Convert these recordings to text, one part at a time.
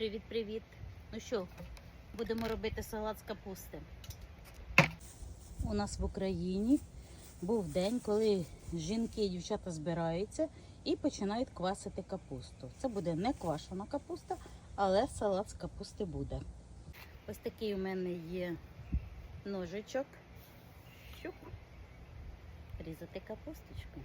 Привіт-привіт! Ну що, будемо робити салат з капусти. У нас в Україні був день, коли жінки і дівчата збираються і починають квасити капусту. Це буде не квашена капуста, але салат з капусти буде. Ось такий у мене є ножичок. Щуп. Різати капусточку.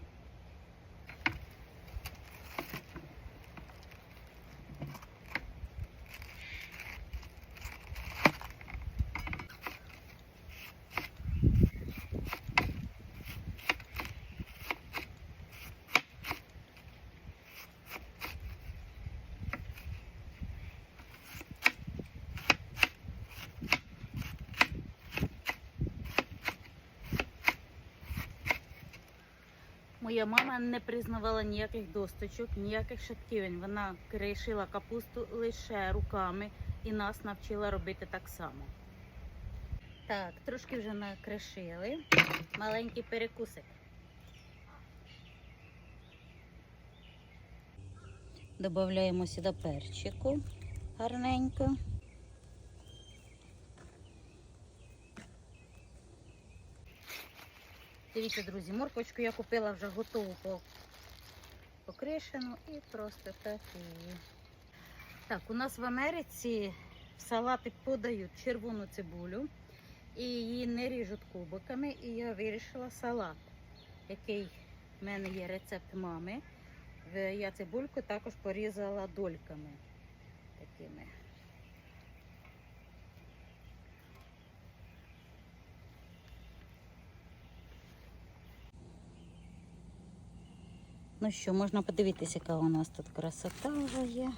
Моя мама не признавала ніяких досточок, ніяких шатківень. Вона кришила капусту лише руками і нас навчила робити так само. Так, трошки вже накришили. Маленький перекусик. Додаємо сюди перчику гарненько. Дивіться, друзі, морквочку я купила вже готову по покришену і просто так її. Так, у нас в Америці в салати подають червону цибулю і її не ріжуть кубиками. І я вирішила салат, який в мене є рецепт мами. Я цибульку також порізала дольками такими. Ну що, можна подивитися, яка у нас тут красота вже є.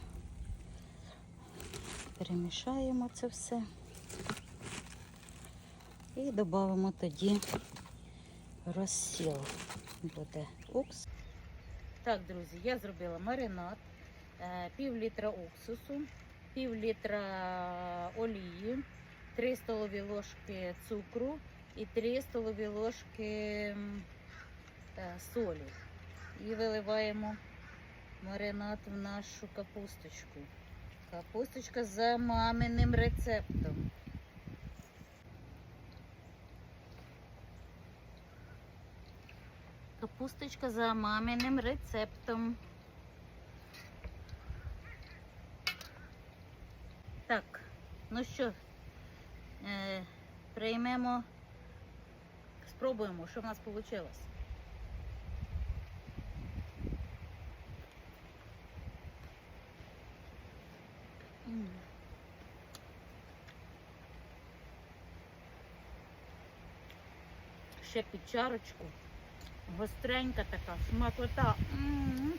Перемішаємо це все. І додамо тоді розсіл. Буде укс. Так, друзі, я зробила маринад, е, пів літра уксусу, пів літра олії, 3 столові ложки цукру і 3 столові ложки е, солі. І виливаємо маринад в нашу капусточку. Капусточка за маминим рецептом. Капусточка за маминим рецептом. Так, ну що, е, приймемо, спробуємо, що в нас вийшло. Ще під чарочку. Гостренька така, смакота. М.